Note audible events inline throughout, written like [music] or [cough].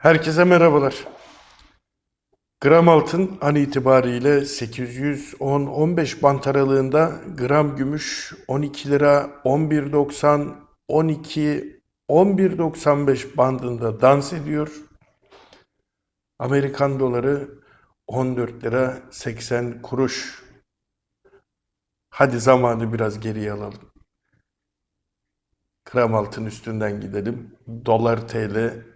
Herkese merhabalar. Gram altın an itibariyle 810-15 bant aralığında, gram gümüş 12 lira 11.90, 12 11.95 bandında dans ediyor. Amerikan doları 14 lira 80 kuruş. Hadi zamanı biraz geriye alalım. Gram altın üstünden gidelim. Dolar TL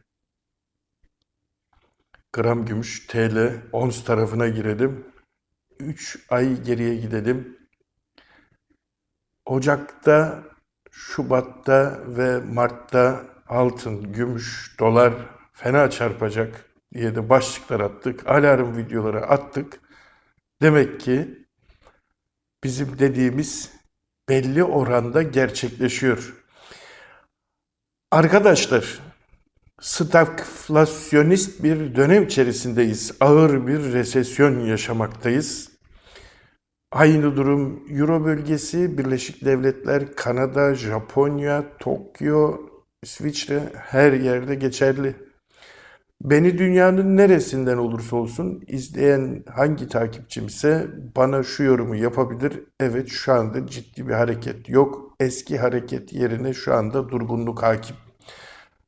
Gram gümüş TL ons tarafına girelim. 3 ay geriye gidelim. Ocak'ta, Şubat'ta ve Mart'ta altın, gümüş, dolar fena çarpacak diye de başlıklar attık. Alarm videoları attık. Demek ki bizim dediğimiz belli oranda gerçekleşiyor. Arkadaşlar stagflasyonist bir dönem içerisindeyiz. Ağır bir resesyon yaşamaktayız. Aynı durum Euro bölgesi, Birleşik Devletler, Kanada, Japonya, Tokyo, İsviçre her yerde geçerli. Beni dünyanın neresinden olursa olsun izleyen hangi takipçimse bana şu yorumu yapabilir. Evet şu anda ciddi bir hareket yok. Eski hareket yerine şu anda durgunluk hakim.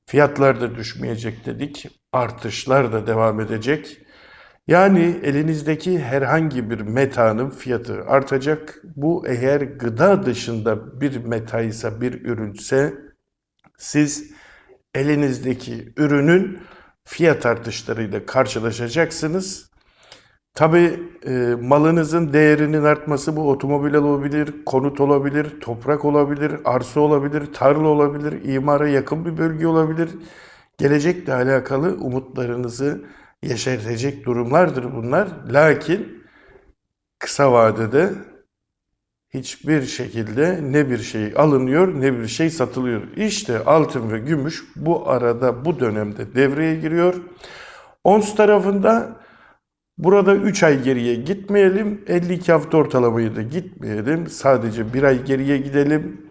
Fiyatlar da düşmeyecek dedik. Artışlar da devam edecek. Yani elinizdeki herhangi bir metanın fiyatı artacak. Bu eğer gıda dışında bir meta ise bir ürünse siz elinizdeki ürünün fiyat artışlarıyla karşılaşacaksınız. Tabii e, malınızın değerinin artması bu otomobil olabilir, konut olabilir, toprak olabilir, arsa olabilir, tarla olabilir, imara yakın bir bölge olabilir. Gelecekle alakalı umutlarınızı yeşertecek durumlardır bunlar. Lakin kısa vadede hiçbir şekilde ne bir şey alınıyor ne bir şey satılıyor. İşte altın ve gümüş bu arada bu dönemde devreye giriyor. Ons tarafında Burada 3 ay geriye gitmeyelim, 52 hafta ortalamayı da gitmeyelim. Sadece bir ay geriye gidelim.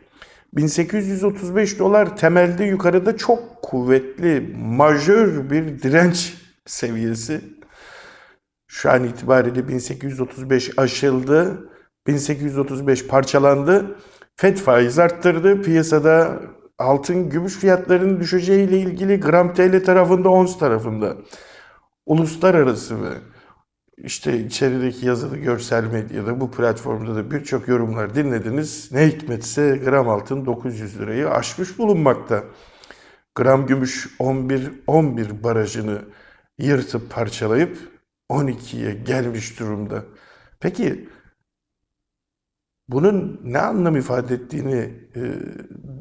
1835 dolar temelde yukarıda çok kuvvetli, majör bir direnç seviyesi. Şu an itibariyle 1835 aşıldı. 1835 parçalandı. FED faiz arttırdı. Piyasada altın, gümüş fiyatlarının düşeceğiyle ilgili gram TL tarafında, ons tarafında uluslararası ve işte içerideki yazılı görsel medyada bu platformda da birçok yorumlar dinlediniz. Ne hikmetse gram altın 900 lirayı aşmış bulunmakta. Gram gümüş 11 11 barajını yırtıp parçalayıp 12'ye gelmiş durumda. Peki bunun ne anlam ifade ettiğini e,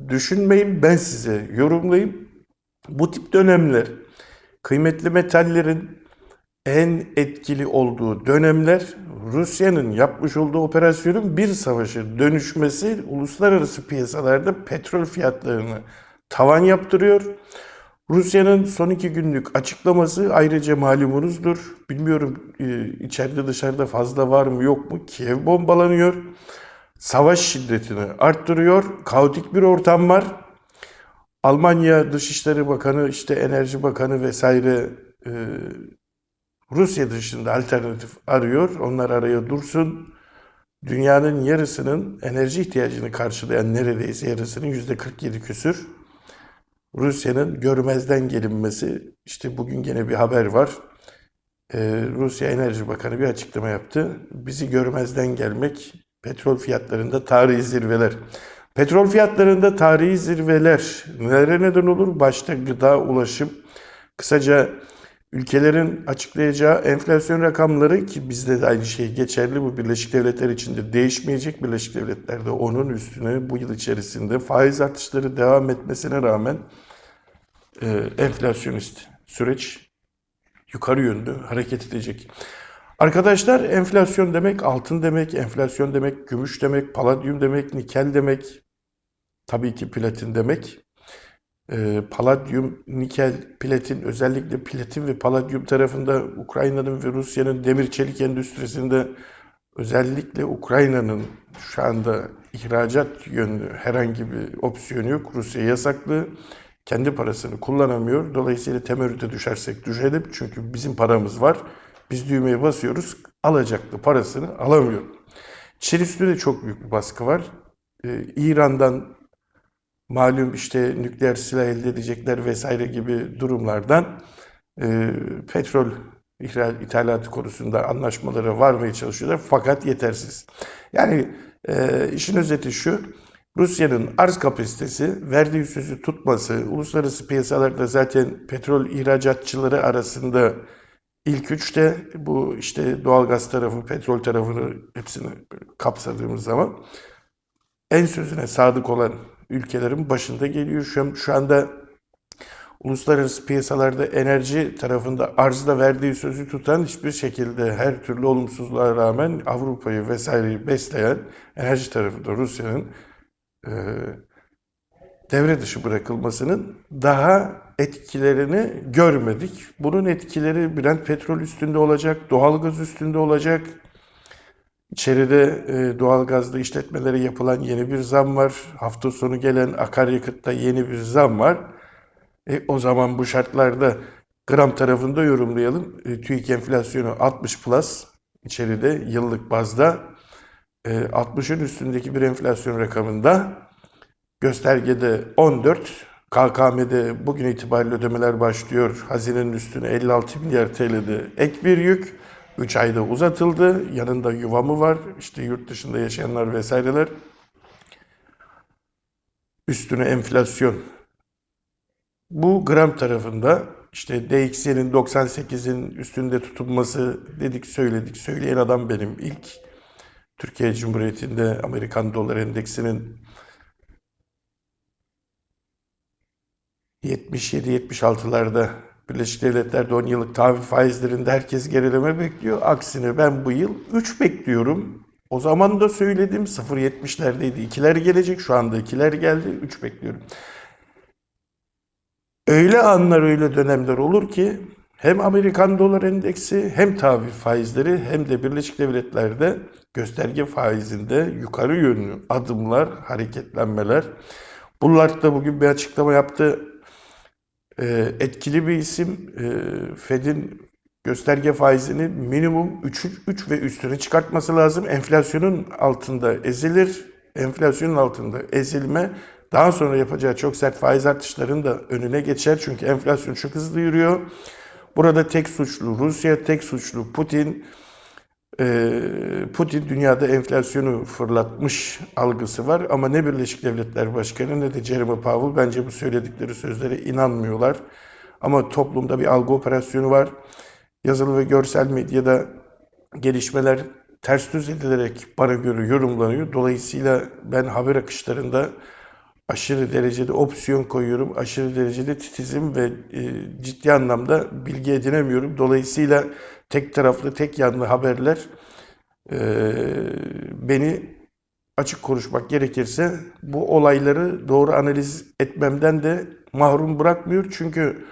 düşünmeyin ben size yorumlayayım. Bu tip dönemler kıymetli metallerin en etkili olduğu dönemler Rusya'nın yapmış olduğu operasyonun bir savaşı dönüşmesi uluslararası piyasalarda petrol fiyatlarını tavan yaptırıyor. Rusya'nın son iki günlük açıklaması ayrıca malumunuzdur. Bilmiyorum e, içeride dışarıda fazla var mı yok mu? Kiev bombalanıyor. Savaş şiddetini arttırıyor. Kaotik bir ortam var. Almanya Dışişleri Bakanı, işte Enerji Bakanı vesaire e, Rusya dışında alternatif arıyor. Onlar araya dursun. Dünyanın yarısının enerji ihtiyacını karşılayan neredeyse yarısının yüzde 47 küsür. Rusya'nın görmezden gelinmesi. İşte bugün gene bir haber var. Ee, Rusya Enerji Bakanı bir açıklama yaptı. Bizi görmezden gelmek petrol fiyatlarında tarihi zirveler. Petrol fiyatlarında tarihi zirveler nelere neden olur? Başta gıda, ulaşım, kısaca Ülkelerin açıklayacağı enflasyon rakamları ki bizde de aynı şey geçerli bu Birleşik Devletler için de değişmeyecek. Birleşik Devletler de onun üstüne bu yıl içerisinde faiz artışları devam etmesine rağmen e, enflasyonist süreç yukarı yönlü hareket edecek. Arkadaşlar enflasyon demek altın demek, enflasyon demek gümüş demek, paladyum demek, nikel demek, tabii ki platin demek e, paladyum, nikel, platin özellikle platin ve paladyum tarafında Ukrayna'nın ve Rusya'nın demir çelik endüstrisinde özellikle Ukrayna'nın şu anda ihracat yönlü herhangi bir opsiyonu yok. Rusya yasaklı. kendi parasını kullanamıyor. Dolayısıyla temerrüte düşersek düşelim. Çünkü bizim paramız var. Biz düğmeye basıyoruz. Alacaklı parasını alamıyor. Çin üstünde de çok büyük bir baskı var. Ee, İran'dan malum işte nükleer silah elde edecekler vesaire gibi durumlardan e, petrol ihral, ithalatı konusunda anlaşmalara varmaya çalışıyorlar fakat yetersiz. Yani e, işin özeti şu, Rusya'nın arz kapasitesi, verdiği sözü tutması, uluslararası piyasalarda zaten petrol ihracatçıları arasında ilk üçte bu işte doğalgaz tarafı, petrol tarafını hepsini kapsadığımız zaman en sözüne sadık olan ülkelerin başında geliyor. Şu, şu anda uluslararası piyasalarda enerji tarafında arzda verdiği sözü tutan hiçbir şekilde her türlü olumsuzluğa rağmen Avrupa'yı vesaireyi besleyen enerji tarafında Rusya'nın e, devre dışı bırakılmasının daha etkilerini görmedik. Bunun etkileri Brent petrol üstünde olacak, doğalgaz üstünde olacak. İçeride e, doğalgazda işletmelere yapılan yeni bir zam var. Hafta sonu gelen akaryakıtta yeni bir zam var. E, o zaman bu şartlarda gram tarafında yorumlayalım. E, TÜİK enflasyonu 60 plus içeride yıllık bazda. E, 60'ın üstündeki bir enflasyon rakamında göstergede 14. KKM'de bugün itibariyle ödemeler başlıyor. Hazinenin üstüne 56 milyar TL'de ek bir yük. 3 ayda uzatıldı. Yanında yuvamı var. İşte yurt dışında yaşayanlar vesaireler. Üstüne enflasyon. Bu gram tarafında işte DXY'nin 98'in üstünde tutulması dedik söyledik. Söyleyen adam benim ilk. Türkiye Cumhuriyeti'nde Amerikan dolar endeksinin 77-76'larda Birleşik Devletler'de 10 yıllık tahvil faizlerinde herkes gerileme bekliyor. Aksine ben bu yıl 3 bekliyorum. O zaman da söyledim 0.70'lerdeydi. 2'ler gelecek. Şu anda 2'ler geldi. 3 bekliyorum. Öyle anlar öyle dönemler olur ki hem Amerikan dolar endeksi hem tahvil faizleri hem de Birleşik Devletler'de gösterge faizinde yukarı yönlü adımlar, hareketlenmeler. Bullard da bugün bir açıklama yaptı. Ee, etkili bir isim. Ee, Fed'in gösterge faizini minimum 3, 3 ve üstüne çıkartması lazım. Enflasyonun altında ezilir. Enflasyonun altında ezilme daha sonra yapacağı çok sert faiz artışlarının da önüne geçer. Çünkü enflasyon çok hızlı yürüyor. Burada tek suçlu Rusya, tek suçlu Putin. Ee, Putin dünyada enflasyonu fırlatmış algısı var ama ne Birleşik Devletler Başkanı ne de Jeremy Powell bence bu söyledikleri sözlere inanmıyorlar. Ama toplumda bir algı operasyonu var. Yazılı ve görsel medyada gelişmeler ters düz edilerek bana göre yorumlanıyor. Dolayısıyla ben haber akışlarında aşırı derecede opsiyon koyuyorum, aşırı derecede titizim ve e, ciddi anlamda bilgi edinemiyorum. Dolayısıyla tek taraflı, tek yanlı haberler e, beni açık konuşmak gerekirse bu olayları doğru analiz etmemden de mahrum bırakmıyor. Çünkü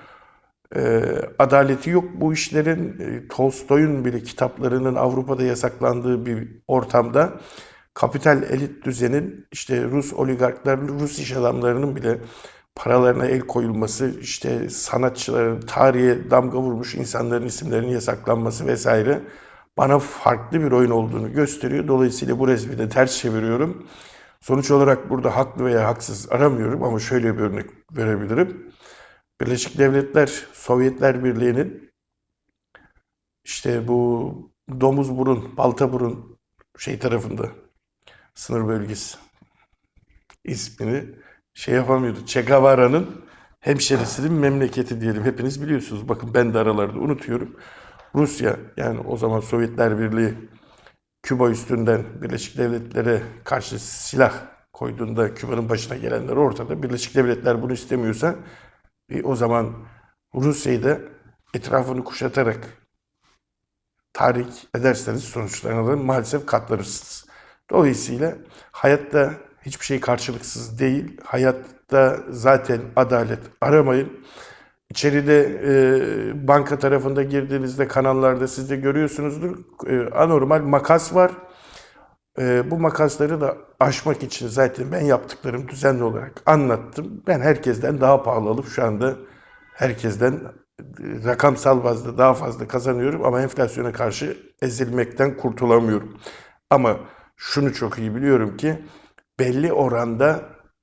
e, adaleti yok bu işlerin. E, Tolstoy'un bile kitaplarının Avrupa'da yasaklandığı bir ortamda kapital elit düzenin işte Rus oligarklar, Rus iş adamlarının bile paralarına el koyulması, işte sanatçıların, tarihe damga vurmuş insanların isimlerinin yasaklanması vesaire bana farklı bir oyun olduğunu gösteriyor. Dolayısıyla bu resmi de ters çeviriyorum. Sonuç olarak burada haklı veya haksız aramıyorum ama şöyle bir örnek verebilirim. Birleşik Devletler, Sovyetler Birliği'nin işte bu domuz burun, balta burun şey tarafında sınır bölgesi ismini şey yapamıyordu. Che Guevara'nın hemşerisinin memleketi diyelim. Hepiniz biliyorsunuz. Bakın ben de aralarda unutuyorum. Rusya yani o zaman Sovyetler Birliği Küba üstünden Birleşik Devletlere karşı silah koyduğunda Küba'nın başına gelenler ortada. Birleşik Devletler bunu istemiyorsa e, o zaman Rusya'yı da etrafını kuşatarak tahrik ederseniz sonuçlarına da maalesef katlanırsınız. Dolayısıyla hayatta hiçbir şey karşılıksız değil. Hayatta zaten adalet aramayın. İçeride e, banka tarafında girdiğinizde kanallarda siz de görüyorsunuzdur. E, anormal makas var. Ee, bu makasları da aşmak için zaten ben yaptıklarım düzenli olarak anlattım. Ben herkesten daha pahalı alıp şu anda herkesten e, rakamsal bazda daha fazla kazanıyorum ama enflasyona karşı ezilmekten kurtulamıyorum. Ama şunu çok iyi biliyorum ki belli oranda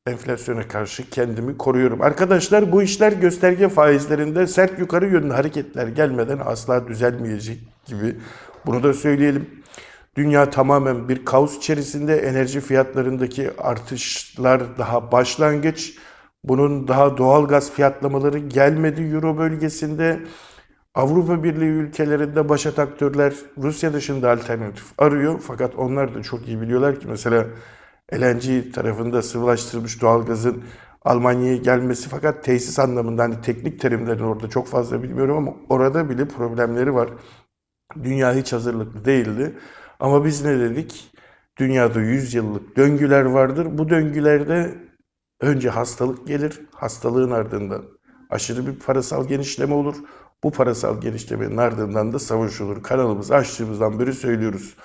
enflasyona karşı kendimi koruyorum. Arkadaşlar bu işler gösterge faizlerinde sert yukarı yönlü hareketler gelmeden asla düzelmeyecek gibi. Bunu da söyleyelim. Dünya tamamen bir kaos içerisinde. Enerji fiyatlarındaki artışlar daha başlangıç. Bunun daha doğal gaz fiyatlamaları gelmedi Euro bölgesinde. Avrupa Birliği ülkelerinde başat aktörler Rusya dışında alternatif arıyor. Fakat onlar da çok iyi biliyorlar ki mesela LNG tarafında sıvılaştırılmış doğalgazın Almanya'ya gelmesi fakat tesis anlamında hani teknik terimlerini orada çok fazla bilmiyorum ama orada bile problemleri var. Dünya hiç hazırlıklı değildi. Ama biz ne dedik? Dünyada 100 yıllık döngüler vardır. Bu döngülerde önce hastalık gelir. Hastalığın ardından aşırı bir parasal genişleme olur. Bu parasal genişlemenin ardından da savaş olur. Kanalımızı açtığımızdan beri söylüyoruz.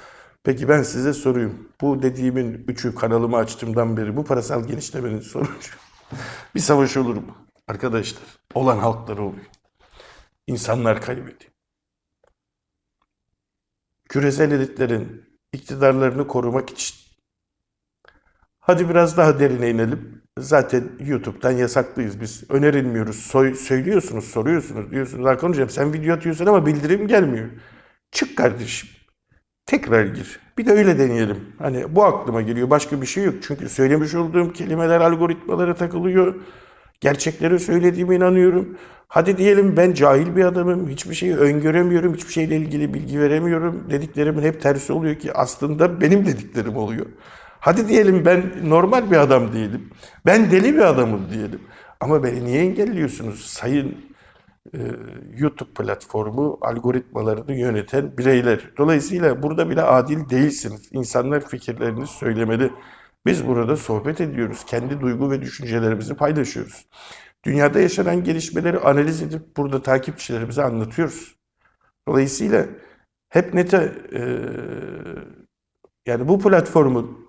Peki ben size sorayım. Bu dediğimin üçü kanalımı açtığımdan beri bu parasal genişlemenin sonucu bir savaş olur mu? Arkadaşlar olan halkları oluyor. İnsanlar kaybediyor. Küresel elitlerin iktidarlarını korumak için. Hadi biraz daha derine inelim. Zaten YouTube'dan yasaklıyız biz. Önerilmiyoruz. Soy, söylüyorsunuz, soruyorsunuz, diyorsunuz. Hakan Hocam sen video atıyorsun ama bildirim gelmiyor. Çık kardeşim. Tekrar gir. Bir de öyle deneyelim. Hani bu aklıma geliyor. Başka bir şey yok. Çünkü söylemiş olduğum kelimeler algoritmalara takılıyor. Gerçekleri söylediğime inanıyorum. Hadi diyelim ben cahil bir adamım. Hiçbir şeyi öngöremiyorum. Hiçbir şeyle ilgili bilgi veremiyorum. Dediklerimin hep tersi oluyor ki aslında benim dediklerim oluyor. Hadi diyelim ben normal bir adam değilim. Ben deli bir adamım diyelim. Ama beni niye engelliyorsunuz sayın YouTube platformu algoritmalarını yöneten bireyler. Dolayısıyla burada bile adil değilsiniz. İnsanlar fikirlerini söylemeli. Biz burada sohbet ediyoruz. Kendi duygu ve düşüncelerimizi paylaşıyoruz. Dünyada yaşanan gelişmeleri analiz edip burada takipçilerimize anlatıyoruz. Dolayısıyla hep nete e, yani bu platformun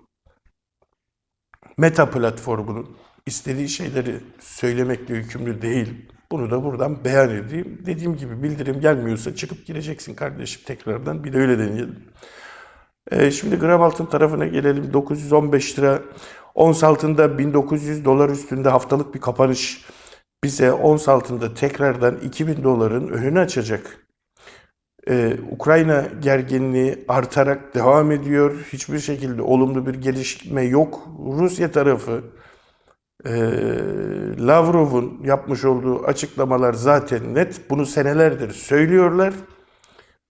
Meta platformunun istediği şeyleri söylemekle yükümlü değil. Bunu da buradan beyan edeyim. Dediğim gibi bildirim gelmiyorsa çıkıp gireceksin kardeşim tekrardan. Bir de öyle deneyelim. Ee, şimdi gram altın tarafına gelelim. 915 lira. Ons altında 1900 dolar üstünde haftalık bir kapanış bize ons altında tekrardan 2000 doların önünü açacak. Ee, Ukrayna gerginliği artarak devam ediyor. Hiçbir şekilde olumlu bir gelişme yok. Rusya tarafı e, Lavrov'un yapmış olduğu açıklamalar zaten net. Bunu senelerdir söylüyorlar.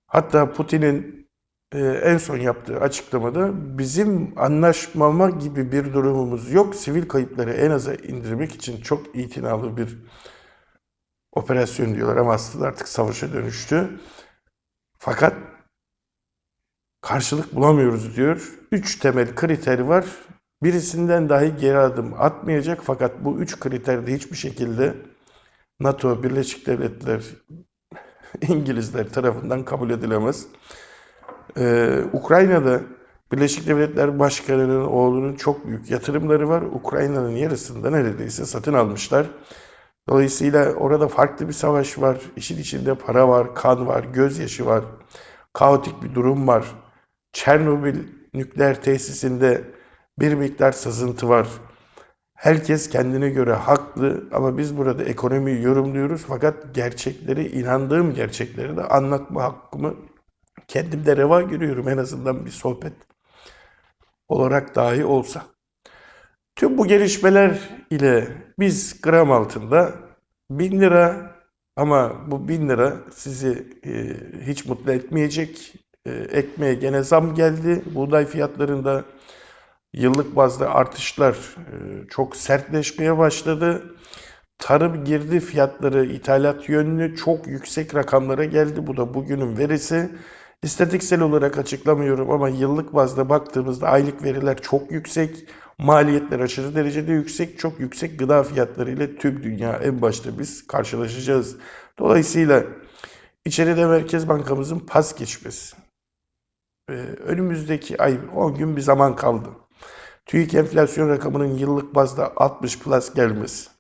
Hatta Putin'in e, en son yaptığı açıklamada bizim anlaşmama gibi bir durumumuz yok. Sivil kayıpları en aza indirmek için çok itinalı bir operasyon diyorlar ama aslında artık savaşa dönüştü. Fakat karşılık bulamıyoruz diyor. Üç temel kriteri var. Birisinden dahi geri adım atmayacak fakat bu üç kriter de hiçbir şekilde NATO, Birleşik Devletler, [laughs] İngilizler tarafından kabul edilemez. Ee, Ukrayna'da Birleşik Devletler Başkanı'nın oğlunun çok büyük yatırımları var. Ukrayna'nın yarısında neredeyse satın almışlar. Dolayısıyla orada farklı bir savaş var. İşin içinde para var, kan var, gözyaşı var. Kaotik bir durum var. Çernobil nükleer tesisinde bir miktar sızıntı var. Herkes kendine göre haklı ama biz burada ekonomiyi yorumluyoruz fakat gerçekleri, inandığım gerçekleri de anlatma hakkımı kendimde reva görüyorum en azından bir sohbet olarak dahi olsa. Tüm bu gelişmeler ile biz gram altında 1000 lira ama bu 1000 lira sizi e, hiç mutlu etmeyecek. E, ekmeğe gene zam geldi. Buğday fiyatlarında yıllık bazda artışlar e, çok sertleşmeye başladı. Tarım girdi fiyatları ithalat yönlü çok yüksek rakamlara geldi. Bu da bugünün verisi. İstatistiksel olarak açıklamıyorum ama yıllık bazda baktığımızda aylık veriler çok yüksek. Maliyetler aşırı derecede yüksek. Çok yüksek gıda fiyatları ile tüm dünya en başta biz karşılaşacağız. Dolayısıyla içeride Merkez Bankamızın pas geçmesi, Ee, önümüzdeki ay 10 gün bir zaman kaldı. TÜİK enflasyon rakamının yıllık bazda 60 plus gelmesi.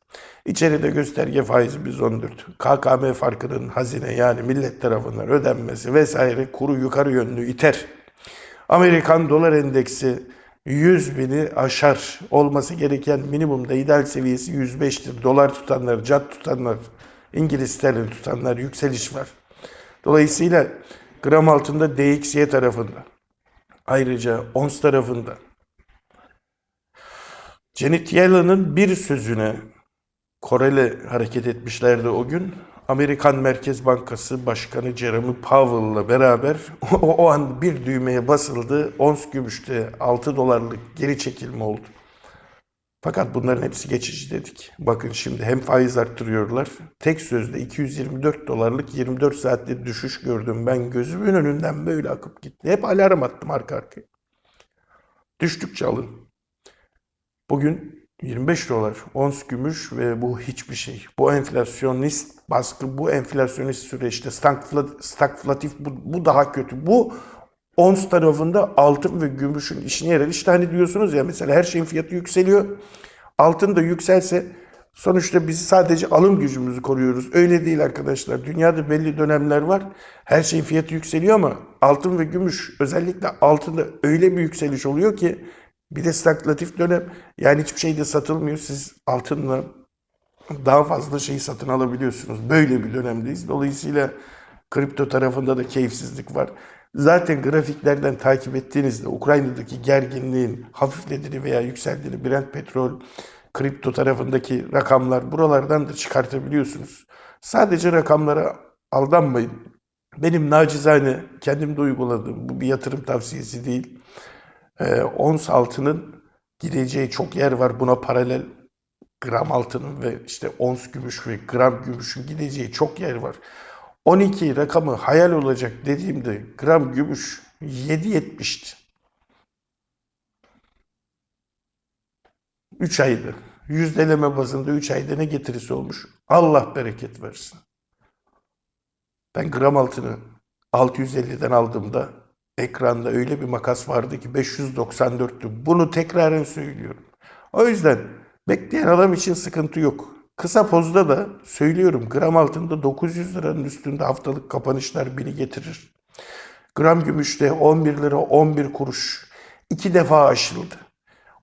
İçeride gösterge faizi biz 14. KKM farkının hazine yani millet tarafından ödenmesi vesaire kuru yukarı yönlü iter. Amerikan dolar endeksi 100 bini aşar. Olması gereken minimumda ideal seviyesi 105'tir. Dolar tutanlar, cat tutanlar, İngiliz sterlin tutanlar yükseliş var. Dolayısıyla gram altında DXY tarafında. Ayrıca ons tarafında. Janet Yellen'ın bir sözüne Koreli hareket etmişlerdi o gün. Amerikan Merkez Bankası Başkanı Jerome Powell'la beraber o, [laughs] o an bir düğmeye basıldı. Ons gümüşte 6 dolarlık geri çekilme oldu. Fakat bunların hepsi geçici dedik. Bakın şimdi hem faiz arttırıyorlar. Tek sözde 224 dolarlık 24 saatlik düşüş gördüm. Ben gözümün önünden böyle akıp gitti. Hep alarm attım arka arkaya. Düştükçe alın. Bugün 25 dolar ons gümüş ve bu hiçbir şey. Bu enflasyonist baskı, bu enflasyonist süreçte stagfla- stagflatif bu, bu daha kötü. Bu ons tarafında altın ve gümüşün işine yarar. İşte hani diyorsunuz ya mesela her şeyin fiyatı yükseliyor. Altın da yükselse sonuçta biz sadece alım gücümüzü koruyoruz. Öyle değil arkadaşlar. Dünyada belli dönemler var. Her şeyin fiyatı yükseliyor ama altın ve gümüş özellikle altında öyle bir yükseliş oluyor ki bir de stagflatif dönem yani hiçbir şey de satılmıyor. Siz altınla daha fazla şeyi satın alabiliyorsunuz. Böyle bir dönemdeyiz. Dolayısıyla kripto tarafında da keyifsizlik var. Zaten grafiklerden takip ettiğinizde Ukrayna'daki gerginliğin hafiflediğini veya yükseldiğini Brent petrol, kripto tarafındaki rakamlar buralardan da çıkartabiliyorsunuz. Sadece rakamlara aldanmayın. Benim nacizane kendimde uyguladığım bu bir yatırım tavsiyesi değil. Ee, ons altının gideceği çok yer var. Buna paralel gram altının ve işte ons gümüş ve gram gümüşün gideceği çok yer var. 12 rakamı hayal olacak dediğimde gram gümüş 7.70'ti. 3 ayda. Yüzdeleme bazında 3 ayda ne getirisi olmuş? Allah bereket versin. Ben gram altını 650'den aldığımda ekranda öyle bir makas vardı ki 594'tü. Bunu tekraren söylüyorum. O yüzden bekleyen adam için sıkıntı yok. Kısa pozda da söylüyorum gram altında 900 liranın üstünde haftalık kapanışlar bini getirir. Gram gümüşte 11 lira 11 kuruş iki defa aşıldı.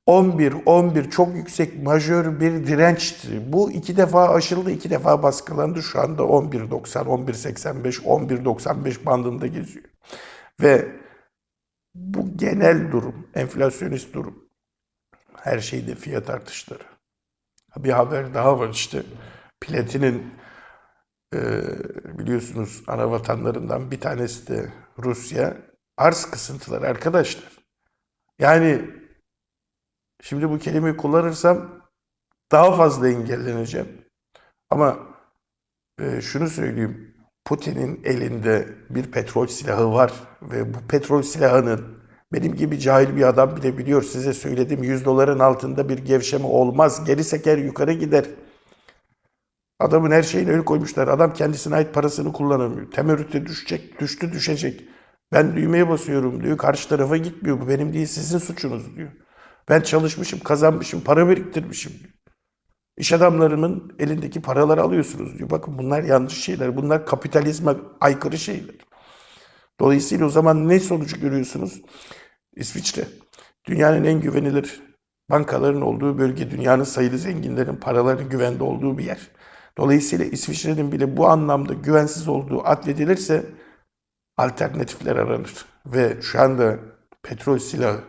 11, 11 çok yüksek majör bir dirençti. Bu iki defa aşıldı, iki defa baskılandı. Şu anda 11.90, 11.85, 11.95 bandında geziyor. Ve bu genel durum, enflasyonist durum. Her şeyde fiyat artışları. Bir haber daha var işte. Platinin e, biliyorsunuz ana vatanlarından bir tanesi de Rusya. Arz kısıntıları arkadaşlar. Yani şimdi bu kelimeyi kullanırsam daha fazla engelleneceğim. Ama e, şunu söyleyeyim. Putin'in elinde bir petrol silahı var ve bu petrol silahının benim gibi cahil bir adam bile biliyor. Size söyledim 100 doların altında bir gevşeme olmaz. Geri seker yukarı gider. Adamın her şeyini öyle koymuşlar. Adam kendisine ait parasını kullanamıyor. Temerrüte düşecek, düştü düşecek. Ben düğmeye basıyorum diyor. Karşı tarafa gitmiyor. Bu benim değil sizin suçunuz diyor. Ben çalışmışım, kazanmışım, para biriktirmişim diyor. İş adamlarının elindeki paraları alıyorsunuz diyor. Bakın bunlar yanlış şeyler. Bunlar kapitalizme aykırı şeyler. Dolayısıyla o zaman ne sonucu görüyorsunuz? İsviçre, dünyanın en güvenilir bankaların olduğu bölge, dünyanın sayılı zenginlerin paralarının güvende olduğu bir yer. Dolayısıyla İsviçre'nin bile bu anlamda güvensiz olduğu atfedilirse alternatifler aranır. Ve şu anda petrol silahı,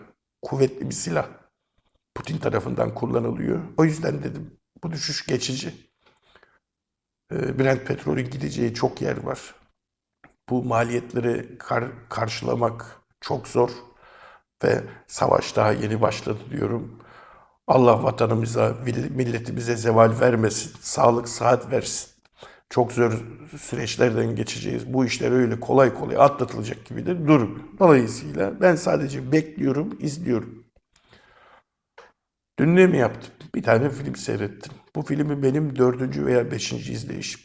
kuvvetli bir silah Putin tarafından kullanılıyor. O yüzden dedim bu düşüş geçici. Ee, Brent petrolün gideceği çok yer var. Bu maliyetleri kar- karşılamak çok zor ve savaş daha yeni başladı diyorum. Allah vatanımıza, milletimize zeval vermesin, sağlık, sıhhat versin. Çok zor süreçlerden geçeceğiz. Bu işler öyle kolay kolay atlatılacak gibi de durmuyor. Dolayısıyla ben sadece bekliyorum, izliyorum. Dün ne mi yaptım? Bir tane film seyrettim. Bu filmi benim dördüncü veya beşinci izleyişim.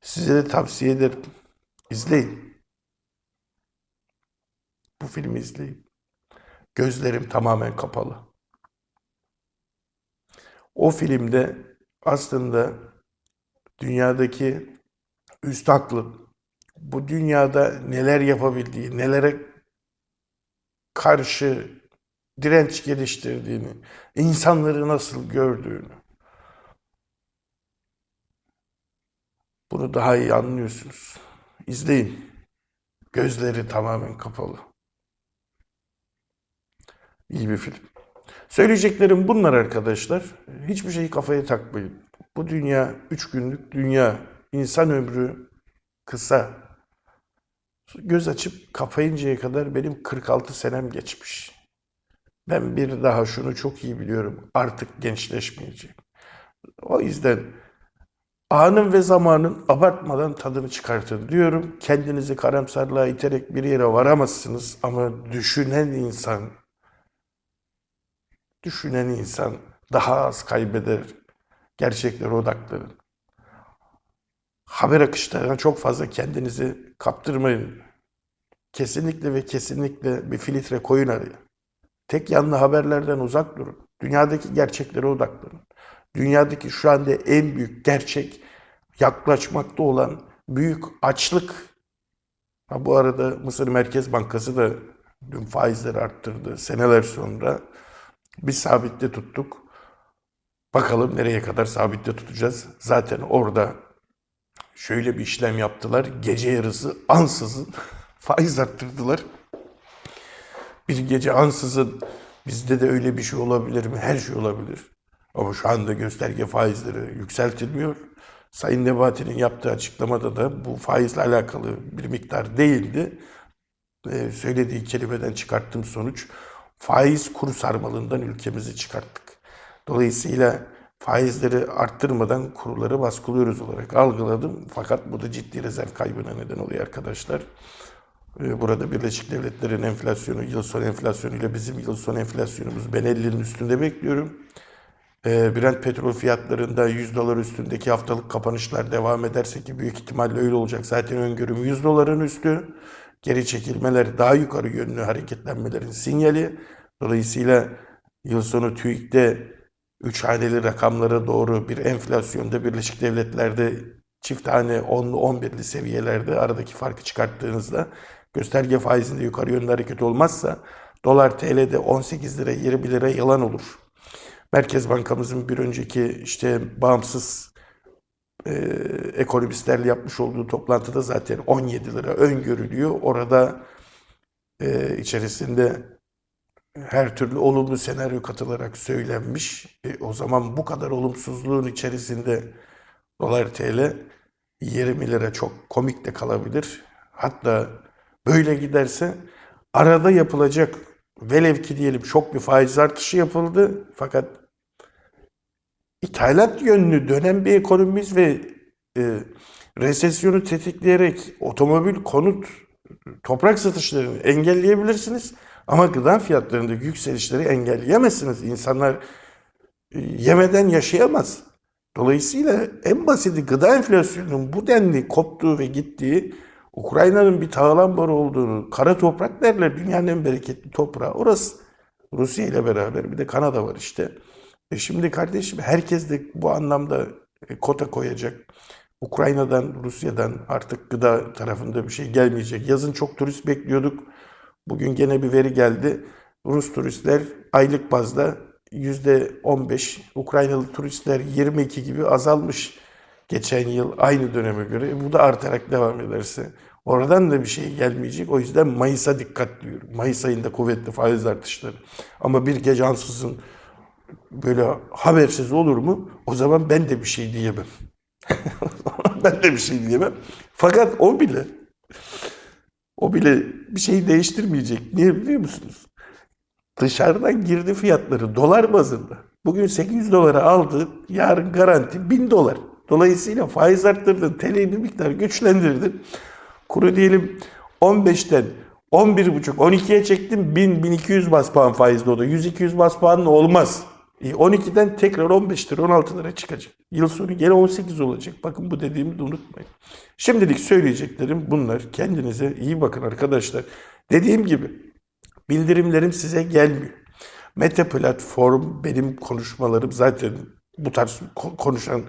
Size de tavsiye ederim. İzleyin. bu filmi izleyin. Gözlerim tamamen kapalı. O filmde aslında dünyadaki üst aklın bu dünyada neler yapabildiği, nelere karşı direnç geliştirdiğini, insanları nasıl gördüğünü bunu daha iyi anlıyorsunuz. İzleyin. Gözleri tamamen kapalı. İyi bir film. Söyleyeceklerim bunlar arkadaşlar. Hiçbir şeyi kafaya takmayın. Bu dünya üç günlük dünya. İnsan ömrü kısa. Göz açıp kapayıncaya kadar benim 46 senem geçmiş. Ben bir daha şunu çok iyi biliyorum. Artık gençleşmeyeceğim. O yüzden anın ve zamanın abartmadan tadını çıkartın diyorum. Kendinizi karamsarlığa iterek bir yere varamazsınız ama düşünen insan düşünen insan daha az kaybeder. Gerçeklere odaklanın. Haber akışlarına çok fazla kendinizi kaptırmayın. Kesinlikle ve kesinlikle bir filtre koyun araya. Tek yanlı haberlerden uzak durun. Dünyadaki gerçeklere odaklanın. Dünyadaki şu anda en büyük gerçek yaklaşmakta olan büyük açlık. Ha, bu arada Mısır Merkez Bankası da dün faizleri arttırdı seneler sonra. Biz sabitte tuttuk. Bakalım nereye kadar sabitte tutacağız. Zaten orada şöyle bir işlem yaptılar. Gece yarısı ansızın [laughs] faiz arttırdılar. Bir gece ansızın bizde de öyle bir şey olabilir mi? Her şey olabilir. Ama şu anda gösterge faizleri yükseltilmiyor. Sayın Nebati'nin yaptığı açıklamada da bu faizle alakalı bir miktar değildi. Ee, söylediği kelimeden çıkarttığım sonuç faiz kur sarmalından ülkemizi çıkarttık. Dolayısıyla faizleri arttırmadan kurları baskılıyoruz olarak algıladım. Fakat bu da ciddi rezerv kaybına neden oluyor arkadaşlar. Ee, Burada Birleşik Devletler'in enflasyonu, yıl sonu enflasyonu ile bizim yıl sonu enflasyonumuz ben 50'nin üstünde bekliyorum. Ee, Brent petrol fiyatlarında 100 dolar üstündeki haftalık kapanışlar devam ederse ki büyük ihtimalle öyle olacak. Zaten öngörüm 100 doların üstü. Geri çekilmeler daha yukarı yönlü hareketlenmelerin sinyali. Dolayısıyla yıl sonu TÜİK'te 3 haneli rakamlara doğru bir enflasyonda Birleşik Devletler'de çift tane 10'lu 11'li seviyelerde aradaki farkı çıkarttığınızda gösterge faizinde yukarı yönlü hareket olmazsa dolar TL'de 18 lira 20 lira yalan olur. Merkez Bankamızın bir önceki işte bağımsız e, ekonomistlerle yapmış olduğu toplantıda zaten 17 lira öngörülüyor. Orada e, içerisinde her türlü olumlu senaryo katılarak söylenmiş. E, o zaman bu kadar olumsuzluğun içerisinde dolar TL 20 lira çok komik de kalabilir. Hatta böyle giderse arada yapılacak velev ki diyelim çok bir faiz artışı yapıldı fakat ithalat yönlü dönen bir ekonomimiz ve e, resesyonu tetikleyerek otomobil, konut, toprak satışlarını engelleyebilirsiniz. Ama gıda fiyatlarındaki yükselişleri engelleyemezsiniz. İnsanlar e, yemeden yaşayamaz. Dolayısıyla en basiti gıda enflasyonunun bu denli koptuğu ve gittiği Ukrayna'nın bir tağlan barı olduğunu, kara toprak derler dünyanın en bereketli toprağı. Orası Rusya ile beraber bir de Kanada var işte. E şimdi kardeşim herkes de bu anlamda e, kota koyacak. Ukrayna'dan, Rusya'dan artık gıda tarafında bir şey gelmeyecek. Yazın çok turist bekliyorduk. Bugün gene bir veri geldi. Rus turistler aylık bazda %15, Ukraynalı turistler 22 gibi azalmış geçen yıl aynı döneme göre. E bu da artarak devam ederse oradan da bir şey gelmeyecek. O yüzden Mayıs'a dikkat diyorum. Mayıs ayında kuvvetli faiz artışları. Ama bir gece ansızın böyle habersiz olur mu? O zaman ben de bir şey diyemem. [laughs] ben de bir şey diyemem. Fakat o bile o bile bir şey değiştirmeyecek. Niye biliyor musunuz? Dışarıdan girdi fiyatları dolar bazında. Bugün 800 dolara aldı, yarın garanti 1000 dolar. Dolayısıyla faiz arttırdın, TL'yi bir miktar güçlendirdin. Kuru diyelim 15'ten 11,5 12'ye çektim 1000 1200 bas puan faizli oldu. 100 200 bas puanla olmaz. E 12'den tekrar 15 lira 16 lira çıkacak. Yıl sonu gene 18 olacak. Bakın bu dediğimi de unutmayın. Şimdilik söyleyeceklerim bunlar. Kendinize iyi bakın arkadaşlar. Dediğim gibi Bildirimlerim size gelmiyor. Meta platform benim konuşmalarım zaten bu tarz ko- konuşan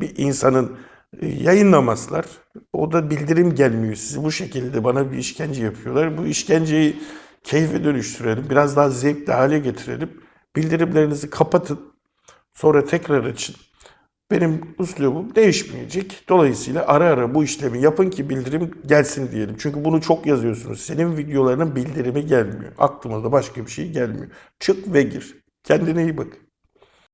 bir insanın e, yayınlamazlar. O da bildirim gelmiyor size. Bu şekilde bana bir işkence yapıyorlar. Bu işkenceyi keyfe dönüştürelim. Biraz daha zevkli hale getirelim. Bildirimlerinizi kapatın. Sonra tekrar açın. Benim üslubum değişmeyecek. Dolayısıyla ara ara bu işlemi yapın ki bildirim gelsin diyelim. Çünkü bunu çok yazıyorsunuz. Senin videolarının bildirimi gelmiyor. Aklıma da başka bir şey gelmiyor. Çık ve gir. Kendine iyi bak.